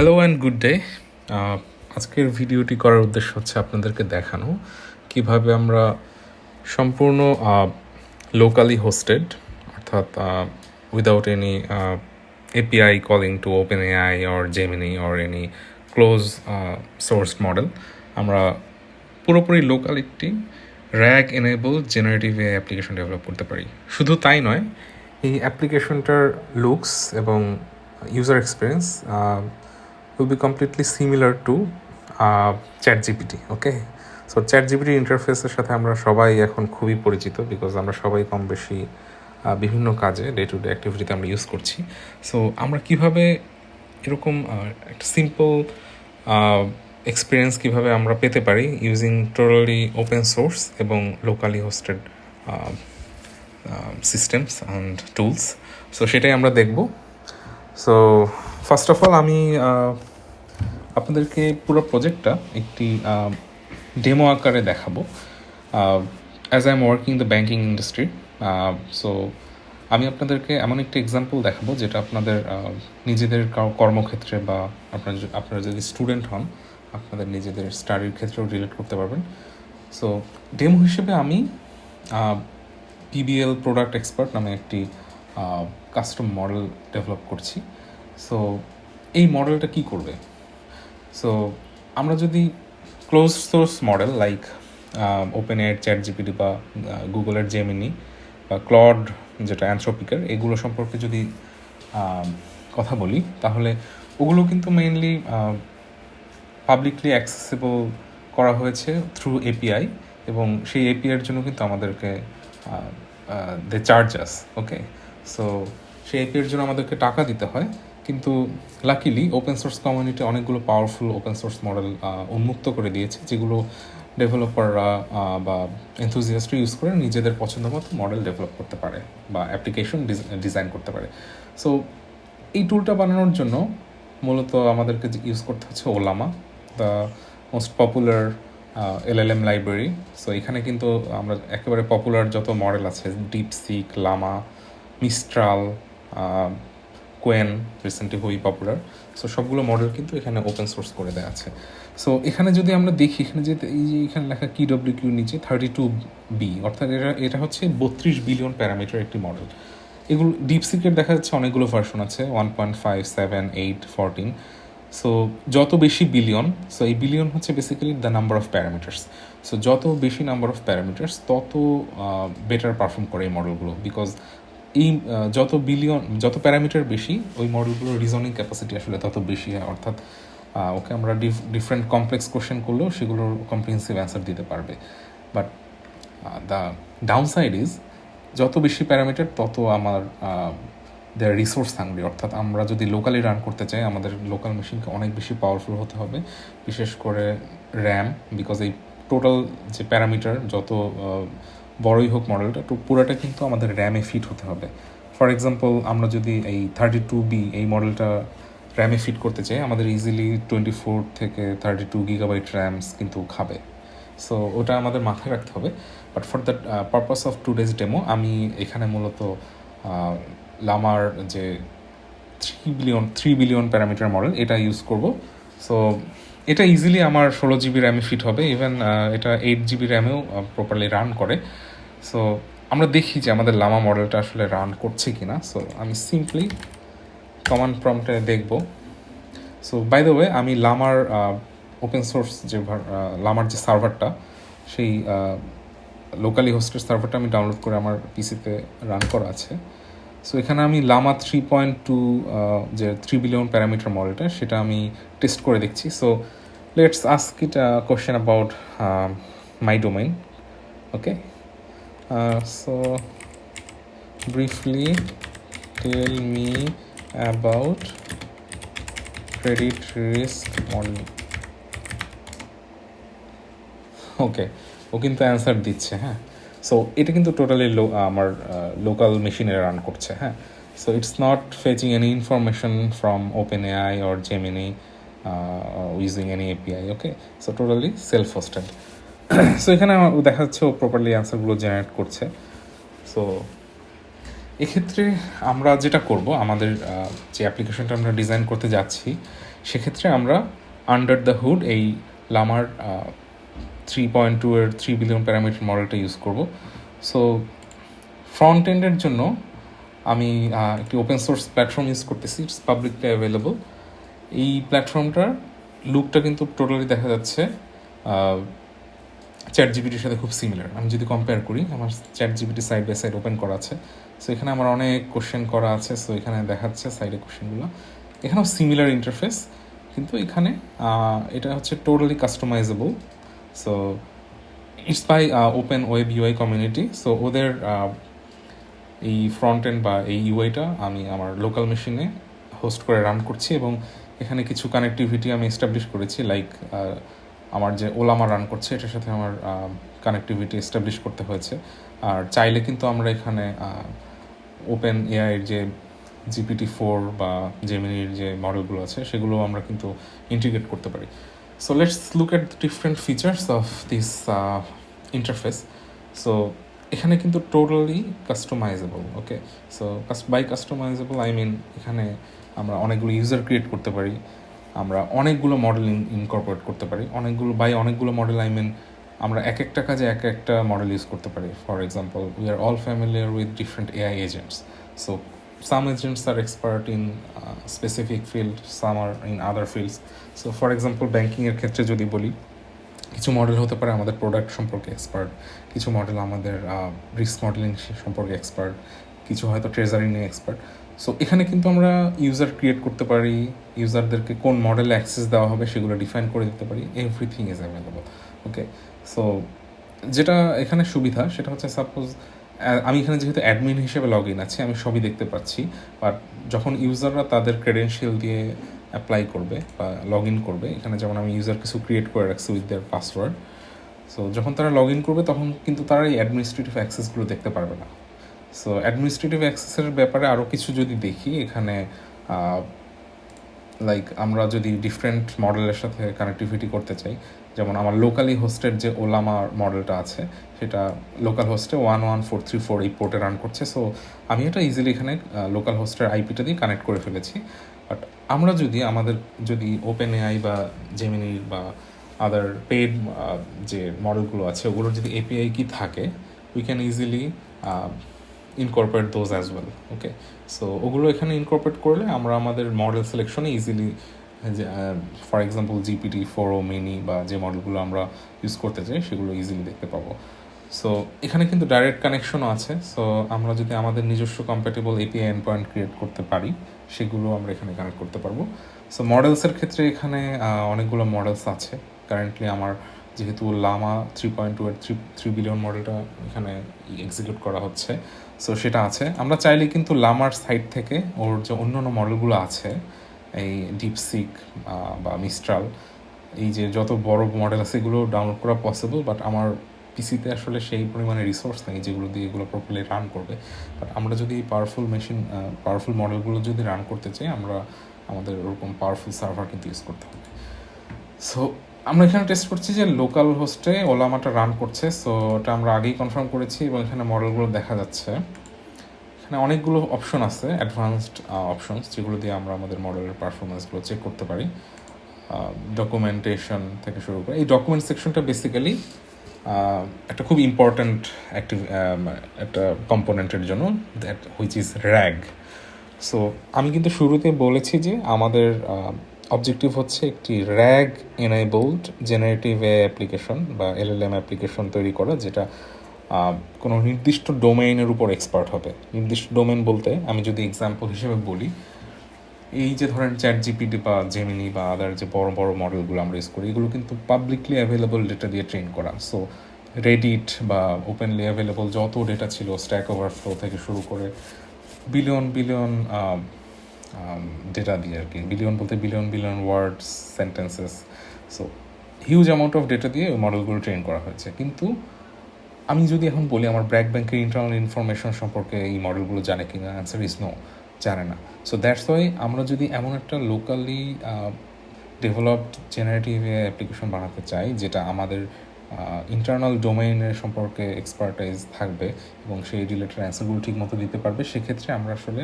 Hello and good day আজকের ভিডিওটি করার উদ্দেশ্য হচ্ছে আপনাদেরকে দেখানো কীভাবে আমরা সম্পূর্ণ লোকালি হোস্টেড অর্থাৎ without any API calling to OpenAI or Gemini or any close source model আমরা পুরোপুরি লোকাল একটি RAG enable generative AI application develop করতে পারি। শুধু তাই নয়, এই অ্যাপ্লিকেশনটার লুকস এবং user experience will be completely similar to uh, ChatGPT okay so ChatGPT ইন্টারফেসের সাথে আমরা সবাই এখন খুবই পরিচিত বিকজ আমরা সবাই কম বেশি বিভিন্ন কাজে ডে টু ডে অ্যাক্টিভিটিতে আমরা ইউজ করছি। সো আমরা কীভাবে এরকম একটা সিম্পল এক্সপিরিয়েন্স কীভাবে আমরা পেতে পারি ইউজিং টোটালি ওপেন সোর্স এবং locally hosted systems and tools so সেটাই আমরা দেখব। সো ফার্স্ট অফ অল আমি আপনাদেরকে পুরো প্রজেক্টটা একটি ডেমো আকারে দেখাবো। As I am working the banking industry so আমি আপনাদেরকে এমন একটি এক্সাম্পল দেখাবো যেটা আপনাদের নিজেদের কর্মক্ষেত্রে বা আপনার আপনারা যদি স্টুডেন্ট হন, আপনাদের নিজেদের স্টাডির ক্ষেত্রেও রিলেট করতে পারবেন। সো ডেমো হিসেবে আমি পিবিএল প্রোডাক্ট এক্সপার্ট নামে একটি কাস্টম মডেল ডেভেলপ করছি। সো এই মডেলটা কি করবে? সো আমরা যদি close source model like open এর চ্যাট জিপিটি বা গুগলের জেমিনি বা ক্লড যেটা অ্যান্থ্রোপিকার এগুলো সম্পর্কে যদি কথা বলি, তাহলে ওগুলো কিন্তু মেইনলি পাবলিকলি অ্যাক্সেসিবল করা হয়েছে থ্রু এপিআই এবং সেই এপিআইয়ের জন্য কিন্তু আমাদেরকে দে চার্জাস ওকে সো সেই এপিআইয়ের জন্য আমাদেরকে টাকা দিতে হয়। কিন্তু লাকিলি ওপেন সোর্স কমিউনিটি অনেকগুলো পাওয়ারফুল ওপেন সোর্স মডেল উন্মুক্ত করে দিয়েছে, যেগুলো ডেভেলপাররা বা এনথুজিয়াস্ট ইউজ করে নিজেদের পছন্দ মতো মডেল ডেভেলপ করতে পারে বা অ্যাপ্লিকেশন ডিজাইন করতে পারে। সো এই টুলটা বানানোর জন্য মূলত আমাদেরকে ইউজ করতে হচ্ছে Ollama the most popular LLM library so এখানে কিন্তু আমরা একেবারে পপুলার যত মডেল আছে DeepSeek Llama Mistral Qwen recently খুবই পপুলার সো সবগুলো মডেল কিন্তু এখানে ওপেন সোর্স করে দেওয়া আছে। সো এখানে যদি আমরা দেখি, এখানে যে, এই যে এখানে লেখা কি ডব্লিউ কিউ নিচে থার্টি টু বি অর্থাৎ এটা এটা হচ্ছে বত্রিশ বিলিয়ন প্যারামিটার একটি মডেল এগুলো ডিপ ডিপসিকের দেখা যাচ্ছে অনেকগুলো ভার্সন আছে one point five seven eight fourteen so যত বেশি বিলিয়ন সো এই বিলিয়ন হচ্ছে basically the number of parameters so যত বেশি নাম্বার অফ প্যারামিটার্স তত বেটার পারফর্ম করে এই মডেলগুলো বিকজ এই যত বিলিয়ন যত প্যারামিটার বেশি, ওই মডেলগুলোর রিজনিং ক্যাপাসিটি আসলে তত বেশি হয়। অর্থাৎ ওকে আমরা ডিফারেন্ট কমপ্লেক্স কোশ্চেন করলেও সেগুলোর কম্প্রিহেন্সিভ অ্যান্সার দিতে পারবে। But the downside is যত বেশি প্যারামিটার তত আমার দেয়ার রিসোর্স থাকবে। অর্থাৎ আমরা যদি লোকালি রান করতে চাই, আমাদের লোকাল মেশিনকে অনেক বেশি পাওয়ারফুল হতে হবে। বিশেষ করে র্যাম বিকজ এই টোটাল যে প্যারামিটার যত বড়ই হোক মডেলটা, তো পুরোটা কিন্তু আমাদের র্যামে ফিট হতে হবে। ফর এক্সাম্পল আমরা যদি এই থার্টি টু বি এই মডেলটা র্যামে ফিট করতে চাই, আমাদের ইজিলি টোয়েন্টি ফোর থেকে থার্টি টু গিগাবাইট র্যামস কিন্তু খাবে। সো ওটা আমাদের মাথায় রাখতে হবে। But for that purpose of today's demo আমি এখানে মূলত লামার যে three billion three billion parameter model এটা ইউজ করব। সো এটা ইজিলি আমার ষোলো জিবি র্যামে ফিট হবে। ইভেন এটা এইট জিবি র্যামেও প্রপারলি রান করে। সো আমরা দেখি যে আমাদের লামা মডেলটা আসলে রান করছে কি না সো আমি সিম্পলি কমান্ড প্রম্পটে দেখব। সো বাই দ্য ওয়ে আমি লামার ওপেন সোর্স যে লামার যে সার্ভারটা সেই লোকালি হোস্টের সার্ভারটা আমি ডাউনলোড করে আমার পিসিতে রান করা আছে। সো এখানে আমি লামা থ্রি পয়েন্ট টু যে থ্রি বিলিয়ন প্যারামিটার মডেলটা, সেটা আমি টেস্ট করে দেখছি। So let's ask it question about my domain okay so briefly tell me about credit risk model okay ও কিন্তু অ্যান্সার দিচ্ছে হ্যাঁ? সো এটা কিন্তু টোটালি আমার লোকাল মেশিনে রান করছে হ্যাঁ? So it's not fetching any information from OpenAI or Gemini using any API okay so totally self hosted so এখানে আমার দেখা যাচ্ছে ও প্রপারলি অ্যান্সারগুলো জেনারেট করছে। সো এক্ষেত্রে আমরা যেটা করব, আমাদের যে অ্যাপ্লিকেশনটা আমরা ডিজাইন করতে যাচ্ছি, সেক্ষেত্রে আমরা আন্ডার দ্য হুড এই লামার থ্রি পয়েন্ট টু এর থ্রি বিলিয়ন প্যারামিটার মডেলটা ইউজ করব। সো ফ্রন্ট এন্ডের জন্য আমি একটি ওপেন সোর্স প্ল্যাটফর্ম ইউজ করতেছি ইটস পাবলিকলি অ্যাভেলেবল এই প্ল্যাটফর্মটার লুকটা কিন্তু টোটালি দেখা যাচ্ছে চ্যাট জিবিটির সাথে খুব সিমিলার আমি যদি কম্পেয়ার করি, আমার ChatGPT side by side open করা আছে সো এখানে আমার অনেক কোশ্চেন করা আছে সো এখানে দেখাচ্ছে সাইডে কোশ্চেনগুলো এখানেও সিমিলার ইন্টারফেস কিন্তু এখানে এটা হচ্ছে totally customisable so it's by open web UI community so ওদের এই ফ্রন্ট এন্ড বা এই ইউআইটা আমি আমার লোকাল মেশিনে হোস্ট করে রান করছি এবং এখানে কিছু কানেক্টিভিটি আমি এস্টাবলিশ করেছি লাইক আমার যে ওলামা রান করছে, এটার সাথে আমার কানেক্টিভিটি এস্টাবলিশ করতে হয়েছে। আর চাইলে কিন্তু আমরা এখানে ওপেন এআইয়ের যে জিপিটি ফোর বা জেমিনির যে মডেলগুলো আছে সেগুলো আমরা কিন্তু ইন্টিগ্রেট করতে পারি। So let's look at different features of this interface so এখানে কিন্তু totally customisable okay so by customisable I mean এখানে আমরা অনেকগুলো ইউজার ক্রিয়েট করতে পারি। আমরা অনেকগুলো মডেল ইনকর্পোরেট করতে পারি। অনেকগুলো বাই অনেকগুলো মডেল আই মিন আমরা এক একটা কাজে এক একটা মডেল ইউজ করতে পারি। For example we are all familiar with different AI agents so some agents are expert in specific field are in other fields. So, for example, banking এর ক্ষেত্রে যদি বলি, কিছু মডেল হতে পারে আমাদের প্রোডাক্ট সম্পর্কে এক্সপার্ট কিছু মডেল আমাদের রিস্ক মডেলিং সম্পর্কে এক্সপার্ট কিছু হয়তো ট্রেজারি নিয়ে এক্সপার্ট সো এখানে কিন্তু আমরা ইউজার ক্রিয়েট করতে পারি ইউজারদেরকে কোন মডেলে অ্যাক্সেস দেওয়া হবে সেগুলো ডিফাইন করে দিতে পারি everything is available okay so যেটা এখানে সুবিধা, সেটা হচ্ছে সাপোজ আমি এখানে যেহেতু অ্যাডমিন হিসেবে লগ ইন আছি, আমি সবই দেখতে পাচ্ছি বাট যখন ইউজাররা তাদের ক্রেডেনশিয়াল দিয়ে অ্যাপ্লাই করবে বা লগ ইন করবে, এখানে যেমন আমি ইউজার কিছু ক্রিয়েট করে রাখছি উইথ দেয়ার পাসওয়ার্ড সো যখন তারা লগ ইন করবে, তখন কিন্তু তারা এই অ্যাডমিনিস্ট্রেটিভ অ্যাক্সেসগুলো দেখতে পারবে না। সো অ্যাডমিনিস্ট্রেটিভ অ্যাক্সেসের ব্যাপারে আরও কিছু যদি দেখি, এখানে লাইক আমরা যদি ডিফারেন্ট মডেলের সাথে কানেক্টিভিটি করতে চাই, যেমন আমার লোকালি হোস্টের যে ওলামা মডেলটা আছে, সেটা local হোস্টে one one four three four এই পোর্টে রান করছে। সো আমি এটা ইজিলি এখানে লোকাল হোস্টের আইপিটা দিয়ে কানেক্ট করে ফেলেছি। বাট আমরা যদি আমাদের, যদি ওপেন এআই বা জেমিনি বা আদার পেড যে মডেলগুলো আছে, ওগুলোর যদি এপিআই কি থাকে we can easily incorporate those as well okay so ওগুলো এখানে ইনকর্পোরেট করলে আমরা আমাদের মডেল সিলেকশনে ইজিলি যে for example GPT four mini বা যে মডেলগুলো আমরা ইউজ করতে চাই, সেগুলো ইজিলি দেখতে পাবো। সো এখানে কিন্তু ডাইরেক্ট কানেকশনও আছে। সো আমরা যদি আমাদের নিজস্ব compatible API endpoint create করতে পারি, সেগুলো আমরা এখানে কানেক্ট করতে পারব। সো মডেলসের ক্ষেত্রে এখানে অনেকগুলো মডেলস আছে। কারেন্টলি আমার যেহেতু Llama three point two three three billion মডেলটা এখানে এক্সিকিউট করা হচ্ছে সো সেটা আছে। আমরা চাইলে কিন্তু লামার সাইড থেকে ওর যে অন্য অন্য মডেলগুলো আছে, এই ডিপসিক বা মিস্ট্রাল এই যে যত বড় মডেল আছে এগুলো ডাউনলোড করা পসিবল বাট আমার পিসিতে আসলে সেই পরিমাণে রিসোর্স নেই যেগুলো দিয়ে এগুলো প্রপারলি রান করবে। বাট আমরা যদি পাওয়ারফুল মেশিন পাওয়ারফুল মডেলগুলো যদি রান করতে চাই, আমরা আমাদের ওরকম পাওয়ারফুল সার্ভার কিন্তু ইউজ করতে হবে। সো আমরা এখানে টেস্ট করছি যে লোকাল হোস্টে ওলা ওলামাটা রান করছে সো ওটা আমরা আগেই কনফার্ম করেছি এবং এখানে মডেলগুলো দেখা যাচ্ছে। এখানে অনেকগুলো অপশন আছে অ্যাডভান্সড অপশনস যেগুলো দিয়ে আমরা আমাদের মডেলের পারফরমেন্সগুলো চেক করতে পারি। ডকুমেন্টেশন থেকে শুরু করে, এই ডকুমেন্ট সেকশনটা বেসিক্যালি একটা খুব ইম্পর্ট্যান্ট অ্যাক্টিভ একটা কম্পোনেন্টের জন্য that which is RAG so আমি কিন্তু শুরুতে বলেছি যে আমাদের অবজেক্টিভ হচ্ছে একটি RAG enabled generative AI application বা এলএলএম অ্যাপ্লিকেশন তৈরি করা, যেটা কোনো নির্দিষ্ট ডোমেইনের উপর এক্সপার্ট হবে। নির্দিষ্ট ডোমেইন বলতে আমি যদি এক্সাম্পল হিসেবে বলি, এই যে ধরেন চ্যাট জিপিটি বা জেমিনি বা আদার যে বড় বড় মডেলগুলো আমরা ইউজ করি, এগুলো কিন্তু পাবলিকলি অ্যাভেলেবল ডেটা দিয়ে ট্রেন করা। সো রেডিট বা ওপেনলি অ্যাভেলেবল যত ডেটা ছিল স্ট্যাক ওভারফ্লো থেকে শুরু করে বিলিয়ন বিলিয়ন ডেটা দিয়ে আর কি বিলিয়ন বলতে billion billion words sentences so huge amount of data দিয়ে ওই মডেলগুলো ট্রেন করা হয়েছে। কিন্তু আমি যদি এখন বলি আমার ব্র্যাক ব্যাংকের ইন্টারনাল ইনফরমেশন সম্পর্কে এই মডেলগুলো জানে কি না অ্যান্সার ইজ নো জানে না। সো দ্যাটস ওয়াই আমরা যদি এমন একটা লোকালি ডেভেলপড জেনারেটিভ অ্যাপ্লিকেশন বানাতে চাই, যেটা আমাদের ইন্টারনাল ডোমেইনের সম্পর্কে এক্সপার্টাইজ থাকবে এবং সেই রিলেটেড অ্যান্সারগুলো ঠিক মতো দিতে পারবে, সেক্ষেত্রে আমরা আসলে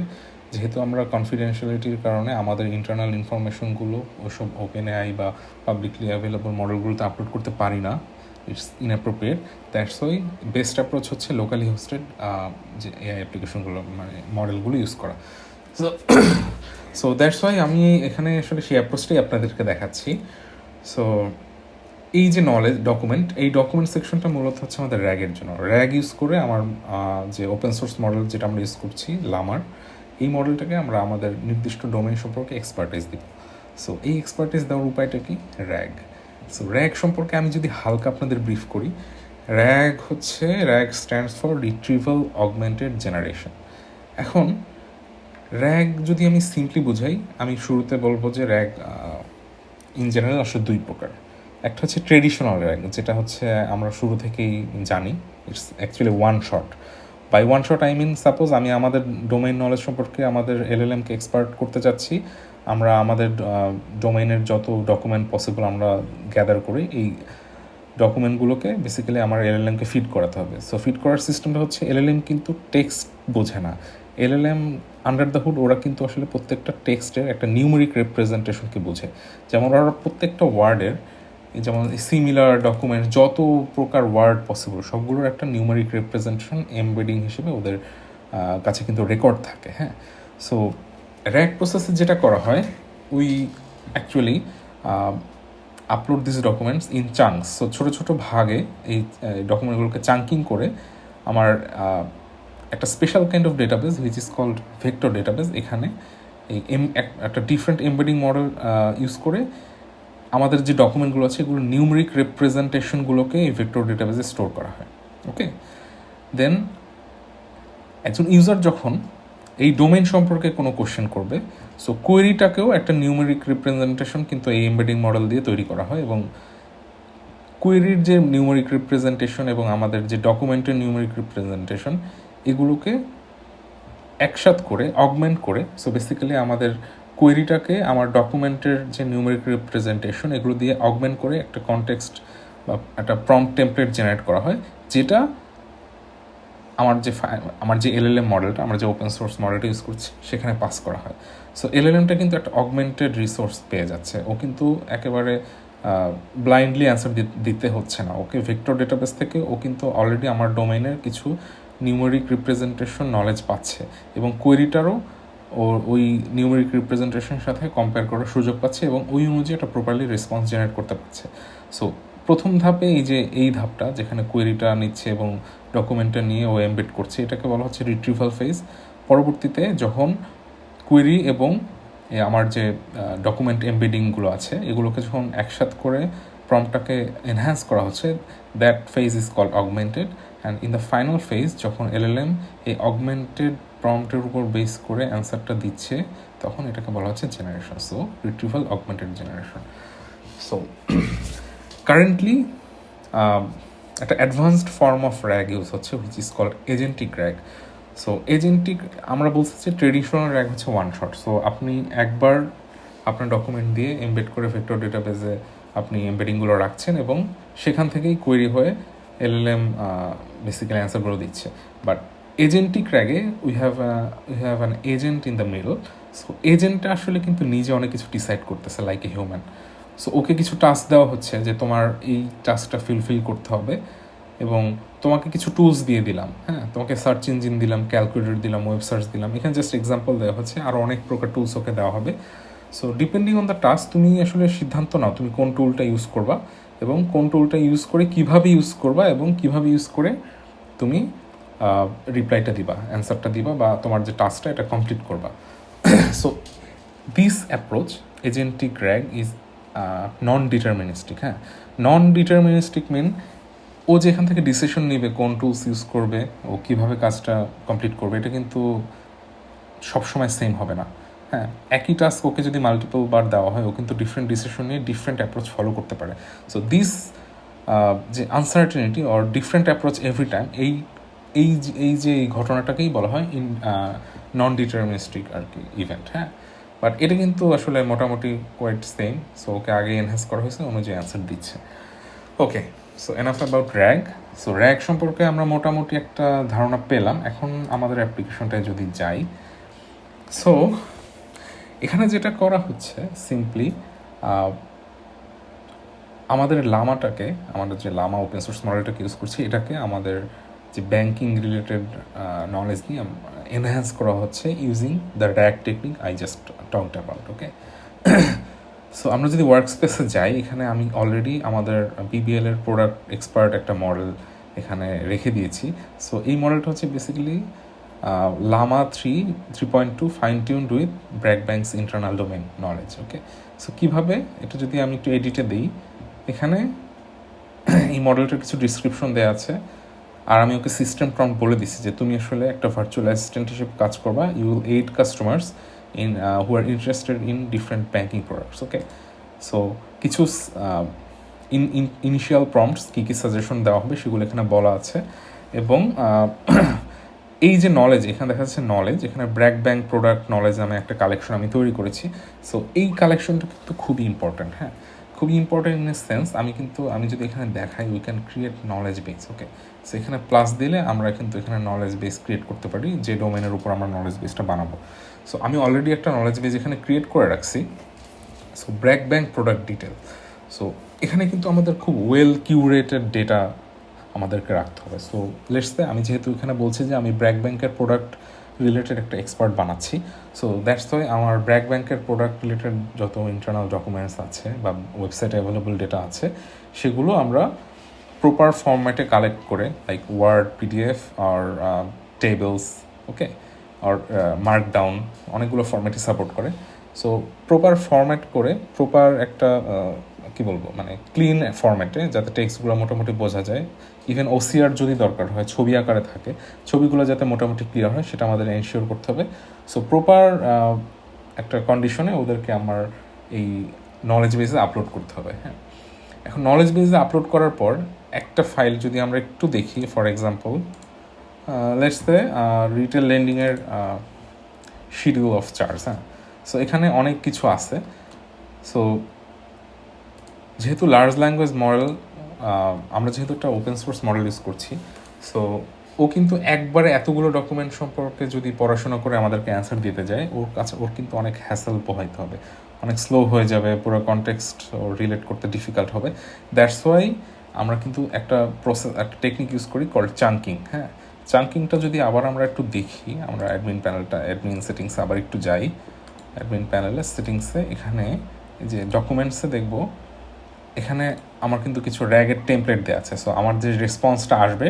যেহেতু আমরা কনফিডেন্সিয়ালিটির কারণে আমাদের ইন্টারনাল ইনফরমেশনগুলো ওসব ওপেন আই বা পাবলিকলি অ্যাভেলেবল মডেলগুলোতে আপলোড করতে পারি না। It's inappropriate that's why best approach হচ্ছে লোকালি হোস্টেড যে এআই অ্যাপ্লিকেশনগুলো মানে মডেলগুলো ইউজ করা। সো সো দ্যাটস ওয়াই আমি এখানে আসলে সেই অ্যাপ্রোচটাই আপনাদেরকে দেখাচ্ছি। সো এই যে নলেজ ডকুমেন্ট এই ডকুমেন্ট সেকশনটা মূলত হচ্ছে আমাদের র্যাগের জন্য। র্যাগ ইউজ করে আমার যে ওপেন সোর্স মডেল যেটা আমরা ইউজ করছি লামার এই মডেলটাকে আমরা আমাদের নির্দিষ্ট ডোমেইন সম্পর্কে এক্সপার্টাইজ দিব। সো এই এক্সপার্টাইজ দেওয়ার উপায়টা কি? র্যাগ সো র্যাগ সম্পর্কে আমি যদি হালকা আপনাদের ব্রিফ করি র্যাগ হচ্ছে RAG stands for retrieval augmented generation এখন র্যাগ যদি আমি সিম্পলি বুঝাই, আমি শুরুতে বলব যে র্যাগ ইন জেনারেল আসলে দুই প্রকার। একটা হচ্ছে ট্রেডিশনাল র্যাগ যেটা হচ্ছে আমরা শুরু থেকেই জানি it's actually one shot by one shot I mean suppose আমি আমাদের ডোমেইন নলেজ সম্পর্কে আমাদের এলএলএমকে এক্সপার্ট করতে চাচ্ছি, আমরা আমাদের ডোমেইনের যত ডকুমেন্ট পসিবল আমরা গ্যাদার করি, এই ডকুমেন্টগুলোকে বেসিক্যালি আমার এলএলএমকে ফিড করাতে হবে। সো ফিড করার সিস্টেমটা হচ্ছে এলএলএম কিন্তু টেক্সট বোঝে না। এলএলএম আন্ডার দ্য হুড ওরা কিন্তু আসলে প্রত্যেকটা টেক্সটের একটা নিউমেরিক রিপ্রেজেন্টেশনকে বোঝে। যেমন ওরা প্রত্যেকটা ওয়ার্ডের যেমন সিমিলার ডকুমেন্ট যত প্রকার ওয়ার্ড পসিবল সবগুলোর একটা নিউমারিক রিপ্রেজেন্টেশন এমবেডিং হিসেবে ওদের কাছে কিন্তু রেকর্ড থাকে হ্যাঁ? সো র্যাক প্রসেসে যেটা করা হয় we actually upload this documents in chunks so ছোটো ছোটো ভাগে এই ডকুমেন্টগুলোকে চাঙ্কিং করে আমার একটা special kind of database which is called vector database এখানে এই এম এক- একটা ডিফারেন্ট এমবেডিং মডেল ইউজ করে আমাদের যে ডকুমেন্টগুলো আছে, এগুলো নিউমেরিক রিপ্রেজেন্টেশনগুলোকে এই ভেক্টর ডেটাবেসে স্টোর করা হয় ওকে দেন একজন ইউজার যখন এই ডোমেন সম্পর্কে কোনো কোশ্চেন করবে সো কোয়েরিটাকেও একটা নিউমেরিক রিপ্রেজেন্টেশন কিন্তু এই এমবেডিং মডেল দিয়ে তৈরি করা হয় এবং কোয়েরির যে নিউমেরিক রিপ্রেজেন্টেশন এবং আমাদের যে ডকুমেন্টের নিউমেরিক রিপ্রেজেন্টেশন এগুলোকে একসাথ করে অগমেন্ট করে সো বেসিক্যালি আমাদের কোয়েরিটাকে আমার ডকুমেন্টের যে নিউমেরিক রিপ্রেজেন্টেশন এগুলো দিয়ে অগমেন্ট করে একটা কনটেক্সট বা একটা প্রম্পট টেমপ্লেট জেনারেট করা হয়, যেটা আমার যে আমার যে এলএলএম মডেলটা আমরা যে ওপেন সোর্স মডেলটা ইউজ করছি, সেখানে পাস করা হয়। সো এলএলএমটা কিন্তু একটা অগমেন্টেড রিসোর্স পেয়ে যাচ্ছে। ও কিন্তু একেবারে ব্লাইন্ডলি অ্যান্সার দিতে হচ্ছে না। ওকে ভেক্টর ডেটাবেস থেকে ও কিন্তু অলরেডি আমার ডোমেনের কিছু নিউমেরিক রিপ্রেজেন্টেশন নলেজ পাচ্ছে এবং কোয়েরিটারও ও ওই নিউমেরিক রিপ্রেজেন্টেশনের সাথে কম্পেয়ার করার সুযোগ পাচ্ছে এবং ওই অনুযায়ী একটা প্রপারলি রেসপন্স জেনারেট করতে পারছে। সো প্রথম ধাপে এই যে এই ধাপটা যেখানে কোয়েরিটা নিচ্ছে এবং ডকুমেন্টটা নিয়ে ও এমবেড করছে, এটাকে বলা হচ্ছে রিট্রিভাল ফেজ পরবর্তীতে যখন কোয়েরি এবং আমার যে ডকুমেন্ট এমবেডিংগুলো আছে, এগুলোকে যখন একসাথ করে প্রম্পটাকে এনহ্যান্স করা হচ্ছে that phase is call augmented and in the final phase যখন এলএলএম এই অগমেন্টেড প্রম্পটের উপর বেস করে অ্যান্সারটা দিচ্ছে, তখন এটাকে বলা হচ্ছে generation so retrieval augmented generation so currently একটা advanced form of RAG use হচ্ছে which is called agentic RAG so agentic আমরা বলছি যে ট্রেডিশনাল র্যাগ হচ্ছে ওয়ান শট সো আপনি একবার আপনার ডকুমেন্ট দিয়ে এমবেড করে ভেক্টর ডেটাবেসে আপনি এমবেডিংগুলো রাখছেন এবং সেখান থেকেই কোয়েরি হয়ে এলএলএম বেসিক্যালি অ্যান্সারগুলো দিচ্ছে। But agentic র্যাগে we have we have an agent in the middle so এজেন্টটা আসলে কিন্তু নিজে অনেক কিছু ডিসাইড করতেছে like a human so okay কিছু টাস্ক দেওয়া হচ্ছে যে তোমার এই টাস্কটা ফিলফিল করতে হবে এবং তোমাকে কিছু টুলস দিয়ে দিলাম হ্যাঁ? তোমাকে সার্চ ইঞ্জিন দিলাম ক্যালকুলেটর দিলাম ওয়েব সার্চ দিলাম। এখানে জাস্ট এক্সাম্পল দেওয়া হচ্ছে, আর অনেক প্রকার টুলস ওকে দেওয়া হবে। So depending on the task তুমি আসলে সিদ্ধান্ত নাও, তুমি কোন টুলটা ইউজ করবা। এবং কোন টুলটা ইউজ করে কীভাবে ইউজ করবা এবং কীভাবে ইউজ করে তুমি রিপ্লাইটা দিবা অ্যান্সারটা দিবা বা তোমার যে টাস্কটা এটা কমপ্লিট করবা। So this approach agentic RAG is non deterministic হ্যাঁ? নন ডিটারমিনিস্টিক মিন ও যেখান থেকে ডিসিশন নেবে, কোন টুলস ইউজ করবে, ও কীভাবে কাজটা কমপ্লিট করবে, এটা কিন্তু সবসময় সেম হবে না। হ্যাঁ একই টাস্ক ওকে যদি মাল্টিপল বার দেওয়া হয়, ও কিন্তু ডিফারেন্ট ডিসিশন নিয়ে ডিফারেন্ট অ্যাপ্রোচ ফলো করতে পারে। সো দিস যে uncertainty or different approach every time এই এই এই যে এই ঘটনাটাকেই বলা হয় ইন নন ডিটারমিনিস্টিক আর কি ইভেন্ট হ্যাঁ? বাট এটা কিন্তু আসলে মোটামুটি কোয়াইট সেম সো ওকে আগে এনহ্যান্স করা হয়েছে, অনুযায়ী অ্যান্সার দিচ্ছে। Okay so enough about RAG so RAG সম্পর্কে আমরা মোটামুটি একটা ধারণা পেলাম। এখন আমাদের অ্যাপ্লিকেশনটায় যদি যাই সো এখানে যেটা করা হচ্ছে সিম্পলি আমাদের লামাটাকে, আমাদের যে লামা ওপেন সোর্স মডেলটাকে ইউজ করছি, এটাকে আমাদের যে ব্যাংকিং রিলেটেড নলেজ নিয়ে এনহ্যান্স করা হচ্ছে using the RAG technique I just talked about okay so আমরা যদি ওয়ার্ক স্পেসে যাই, এখানে আমি অলরেডি আমাদের বিবিএল এর প্রোডাক্ট এক্সপার্ট একটা মডেল এখানে রেখে দিয়েছি। সো এই মডেলটা হচ্ছে basically Llama three three point two fine tuned with BRAC bank's internal domain knowledge okay so কীভাবে? এটা যদি আমি একটু এডিটে দিই এখানে এই মডেলটার কিছু ডিসক্রিপশন দেওয়া আছে আর আমি ওকে সিস্টেম প্রম্পট বলে দিছি যে তুমি আসলে একটা ভার্চুয়াল অ্যাসিস্ট্যান্ট হিসেবে কাজ করবা you will aid customers in who are interested in different banking products okay so কিছু ইন ইনিশিয়াল প্রম্পটস কী কী সাজেশন দেওয়া হবে সেগুলো এখানে বলা আছে এবং আহ, এই যে নলেজ এখানে দেখা যাচ্ছে নলেজ এখানে ব্র্যাক ব্যাংক প্রোডাক্ট নলেজ নামে একটা কালেকশন আমি তৈরি করেছি। সো এই কালেকশনটা কিন্তু খুবই ইম্পর্ট্যান্ট হ্যাঁ? খুবই ইম্পর্ট্যান্ট ইন এ সেন্স আমি কিন্তু, আমি যদি এখানে দেখাই we can create knowledge base okay so এখানে প্লাস দিলে আমরা কিন্তু এখানে নলেজ বেস ক্রিয়েট করতে পারি, যে ডোমেনের উপর আমরা নলেজ বেসটা বানাবো। সো আমি অলরেডি একটা নলেজ বেস এখানে ক্রিয়েট করে রাখছি। So BRAC bank product detail so এখানে কিন্তু আমাদের খুব ওয়েল কিউরেটেড ডেটা আমাদেরকে রাখতে হবে। সো লেটসে আমি যেহেতু এখানে বলছি যে আমি ব্র্যাক ব্যাংকের প্রোডাক্ট রিলেটেড একটা এক্সপার্ট বানাচ্ছি। সো দ্যাটস ওয়াই আমার ব্র্যাক ব্যাংকের প্রোডাক্ট রিলেটেড যত ইন্টারনাল ডকুমেন্টস আছে বা ওয়েবসাইটে অ্যাভেলেবল ডেটা আছে সেগুলো আমরা প্রপার ফর্ম্যাটে কালেক্ট করে লাইক ওয়ার্ড পিডিএফ আর টেবলস ওকে আর মার্ক ডাউন অনেকগুলো ফর্ম্যাটে সাপোর্ট করে। সো প্রপার ফর্ম্যাট করে প্রপার একটা আহ, কি বলব মানে ক্লিন ফরম্যাটে যাতে টেক্সটগুলো মোটামুটি বোঝা যায়। ইভেন ওসিআর যদি দরকার হয়, ছবি আকারে থাকে, ছবিগুলো যাতে মোটামুটি ক্লিয়ার হয়, সেটা আমাদের এনশিওর করতে হবে। সো প্রপার একটা কন্ডিশনে ওদেরকে আমার এই নলেজ বেসে আপলোড করতে হবে হ্যাঁ। এখন নলেজ বেসে আপলোড করার পর একটা ফাইল যদি আমরা একটু দেখি for example let's they retail লেন্ডিংয়ের শিডিউল অফ চার্জ হ্যাঁ। সো এখানে অনেক কিছু আছে। সো যেহেতু লার্জ ল্যাঙ্গুয়েজ মডেল আমরা যেহেতু একটা ওপেন সোর্স মডেল ইউজ করছি সো ও কিন্তু একবারে এতগুলো ডকুমেন্ট সম্পর্কে যদি পড়াশোনা করে আমাদেরকে অ্যান্সার দিতে যায়, ওর কাছে, ওর কিন্তু অনেক হ্যাসেল পোহাইতে হবে। অনেক স্লো হয়ে যাবে, পুরো কনটেক্সট ওর রিলেট করতে ডিফিকাল্ট হবে। দ্যাটস ওয়াই আমরা কিন্তু একটা প্রসেস একটা টেকনিক ইউজ করি কল চাঙ্কিং হ্যাঁ? চাঙ্কিংটা যদি আবার আমরা একটু দেখি, আমরা অ্যাডমিন প্যানেলটা অ্যাডমিন সেটিংসে আবার একটু যাই অ্যাডমিন প্যানেলের সেটিংসে এখানে যে ডকুমেন্টসে দেখব এখানে আমার কিন্তু কিছু র্যাগের টেমপ্লেট দেওয়া আছে। সো আমার যে রেসপন্সটা আসবে,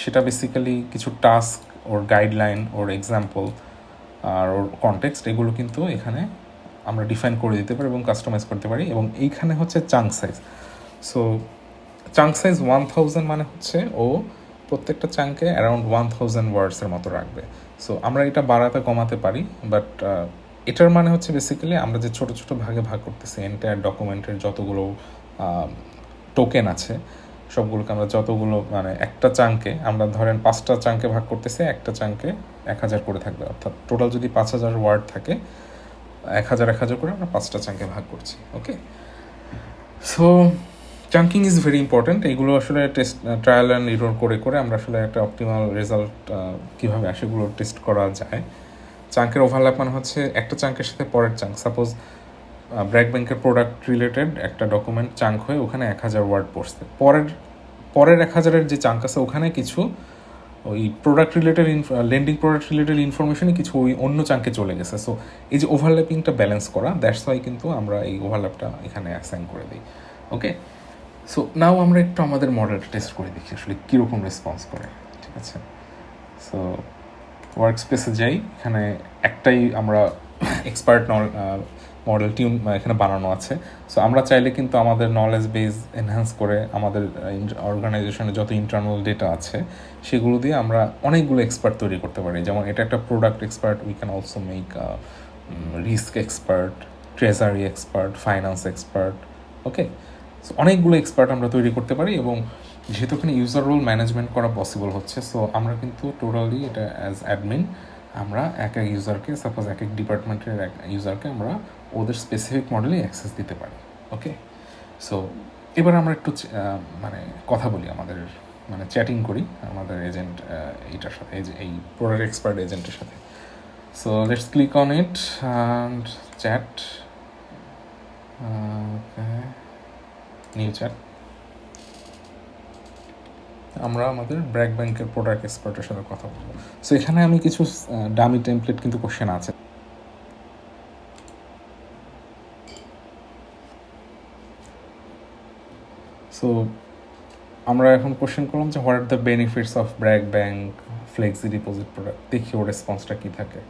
সেটা বেসিক্যালি কিছু টাস্ক ওর গাইডলাইন ওর এক্সাম্পল আর ওর কনটেক্সট এগুলো কিন্তু এখানে আমরা ডিফাইন করে দিতে পারি এবং কাস্টমাইজ করতে পারি। এবং এইখানে হচ্ছে chunk size so chunk size one thousand মানে হচ্ছে ও প্রত্যেকটা চাঙ্কে অ্যারাউন্ড ওয়ান থাউজেন্ড ওয়ার্ডসের মতো রাখবে। সো আমরা এটা বাড়াতে কমাতে পারি বাট এটার মানে হচ্ছে বেসিক্যালি আমরা যে ছোট ছোট ভাগে ভাগ করতেছি এন্টায়ার ডকুমেন্টের যতগুলো টোকেন আছে। সবগুলোকে আমরা যতগুলো মানে একটা চাঙ্কে আমরা ধরেন পাঁচটা চাঙ্কে ভাগ করতেছি, একটা চাঙ্কে এক হাজার করে থাকবে। অর্থাৎ টোটাল যদি পাঁচ হাজার ওয়ার্ড থাকে, এক হাজার এক হাজার করে আমরা পাঁচটা চাঙ্কে ভাগ করছি okay so chunking is very important এইগুলো আসলে টেস্ট ট্রায়াল অ্যান্ড ইরোর করে করে আমরা আসলে একটা অপটিমাল রেজাল্ট কীভাবে আসে সেগুলো টেস্ট করা যায়। চাঙ্কের ওভারল্যাপ মানে হচ্ছে একটা চাঙ্কের সাথে পরের চাঙ্ক সাপোজ ব্র্যাক ব্যাংকের প্রোডাক্ট রিলেটেড একটা ডকুমেন্ট চাঙ্ক হয়ে ওখানে এক হাজার ওয়ার্ড পড়ছে। পরের পরের এক হাজারের যে চাঙ্ক আছে, ওখানে কিছু ওই product related lending product related ইনফরমেশনই কিছু ওই অন্য চাঙ্কে চলে গেছে। সো এই যে ওভারল্যাপিংটা ব্যালেন্স করা দ্যাটস ওয়াই কিন্তু আমরা এই ওভারল্যাপটা এখানে অ্যাসাইন করে দিই। ওকে সো নাও আমরা একটু আমাদের মডেলটা টেস্ট করে দেখি আসলে কীরকম রেসপন্স করে। ঠিক আছে? সো ওয়ার্ক স্পেসে যাই, এখানে একটাই আমরা এক্সপার্ট মডেল টিউন এখানে বানানো আছে। সো আমরা চাইলে কিন্তু আমাদের নলেজ বেস এনহ্যান্স করে আমাদের অর্গানাইজেশনে যত ইন্টারনাল ডেটা আছে, সেগুলো দিয়ে আমরা অনেকগুলো এক্সপার্ট তৈরি করতে পারি। যেমন এটা একটা product expert we can also make risk expert treasury expert finance expert okay so অনেকগুলো এক্সপার্ট আমরা তৈরি করতে পারি এবং যেহেতু এখানে ইউজার রোল ম্যানেজমেন্ট করা পসিবল হচ্ছে সো আমরা কিন্তু টোটালি এটা অ্যাজ অ্যাডমিন আমরা এক এক ইউজারকে সাপোজ এক এক ডিপার্টমেন্টের এক ইউজারকে আমরা ওদের স্পেসিফিক মডেলে অ্যাক্সেস দিতে পারি ওকে সো এবার আমরা একটু মানে কথা বলি আমাদের মানে চ্যাটিং করি আমাদের এজেন্ট এইটার সাথে, এই প্রোডাক্ট এক্সপার্ট এজেন্টের সাথে। So let's click on it and chat new chat আমরা আমাদের ব্র্যাক ব্যাংকের প্রোডাক্ট এক্সপার্টের সাথে কথা বলব। সো এখানে আমি কিছু ডামি টেমপ্লেট কিন্তু কোশ্চেন আছে। সো আমরা এখন কোশ্চেন করলাম যে what are the benefits of BRAC bank flexi deposit product দেখি ওর রেসপন্সটা কী থাকে।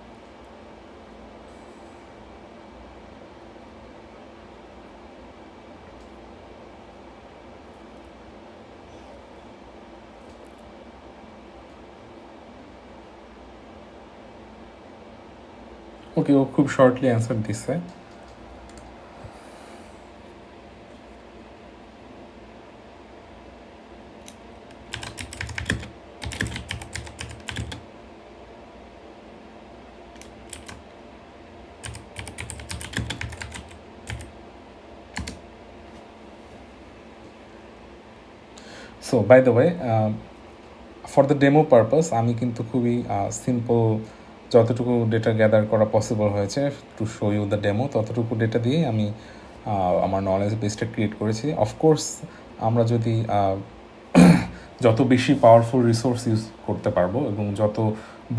ওকে ও খুব শর্টলি অ্যান্সার দিচ্ছে so by the way for the demo purpose আমি কিন্তু খুবই সিম্পল যতটুকু ডেটা গ্যাদার করা পসিবল হয়েছে to show you the demo ততটুকু ডেটা দিয়েই আমি আমার নলেজ বেসটা ক্রিয়েট করেছি। অফকোর্স আমরা যদি যত বেশি পাওয়ারফুল রিসোর্স ইউজ করতে পারব এবং যত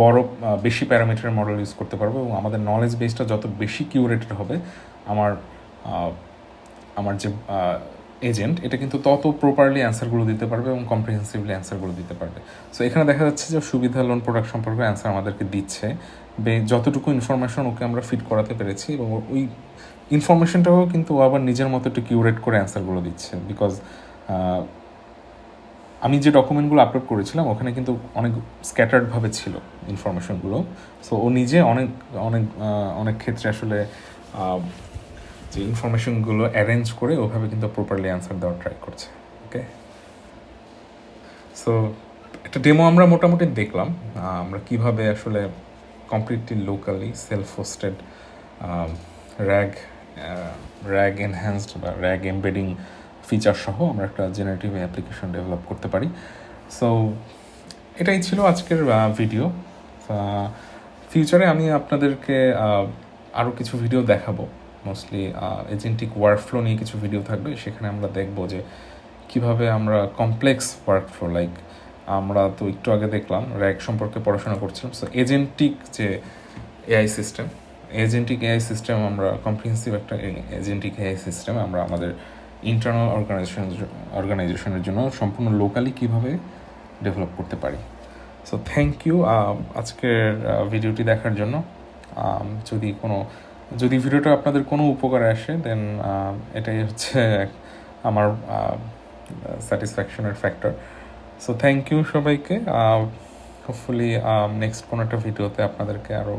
বড় বেশি প্যারামিটার মডেল ইউজ করতে পারব এবং আমাদের নলেজ বেসটা যত বেশি কিউরেটেড হবে, আমার আমার যে এজেন্ট এটা কিন্তু তত প্রপারলি অ্যান্সারগুলো দিতে পারবে এবং কম্প্রিহেন্সিভলি অ্যান্সারগুলো দিতে পারবে। সো এখানে দেখা যাচ্ছে যে সুবিধা লোন প্রোডাক্ট সম্পর্কে অ্যান্সার আমাদেরকে দিচ্ছে। যতটুকু ইনফরমেশন ওকে আমরা ফিট করাতে পেরেছি এবং ওই ইনফরমেশনটাও কিন্তু ও আবার নিজের মতো একটু কিউরেট করে অ্যান্সারগুলো দিচ্ছে। বিকজ আমি যে ডকুমেন্টগুলো আপলোড করেছিলাম, ওখানে কিন্তু অনেক স্ক্যাটার্ডভাবে ছিল ইনফরমেশনগুলো সো ও নিজে অনেক অনেক অনেক ক্ষেত্রে আসলে যে ইনফরমেশনগুলো অ্যারেঞ্জ করে ওভাবে কিন্তু প্রপারলি অ্যান্সার দেওয়ার ট্রাই করছে ওকে সো একটা ডেমো আমরা মোটামুটি দেখলাম আমরা কীভাবে আসলে completely locally self hosted RAG RAG enhanced বা র্যাগ এমবেডিং ফিচার সহ আমরা একটা জেনারেটিভ অ্যাপ্লিকেশন ডেভেলপ করতে পারি। সো এটাই ছিল আজকের ভিডিও ফিউচারে আমি আপনাদেরকে আরও কিছু ভিডিও দেখাবো। মোস্টলি এজেন্টিক ওয়ার্কফ্লো নিয়ে কিছু ভিডিও থাকবে, সেখানে আমরা দেখব যে কীভাবে আমরা কমপ্লেক্স ওয়ার্কফ্লো লাইক আমরা তো একটু আগে দেখলাম র্যাক সম্পর্কে পড়াশোনা করছিলাম সো এজেন্টিক যে AI system agentic AI system আমরা কম্প্রিহেন্সিভ একটা এজেন্টিক এআই সিস্টেম আমরা আমাদের ইন্টারনাল অর্গানাইজেশন অর্গানাইজেশনের জন্য সম্পূর্ণ লোকালি কীভাবে ডেভেলপ করতে পারি। সো থ্যাংক ইউ আজকের ভিডিওটি দেখার জন্য। যদি কোনো যদি ভিডিওটা আপনাদের কোনো উপকারে আসে দেন এটাই হচ্ছে আমার স্যাটিসফ্যাকশনের ফ্যাক্টর সো থ্যাংক ইউ সবাইকে। হোপফুলি নেক্সট কোনো একটা ভিডিওতে আপনাদেরকে আরও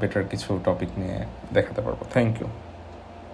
বেটার কিছু টপিক নিয়ে দেখাতে পারব। Thank you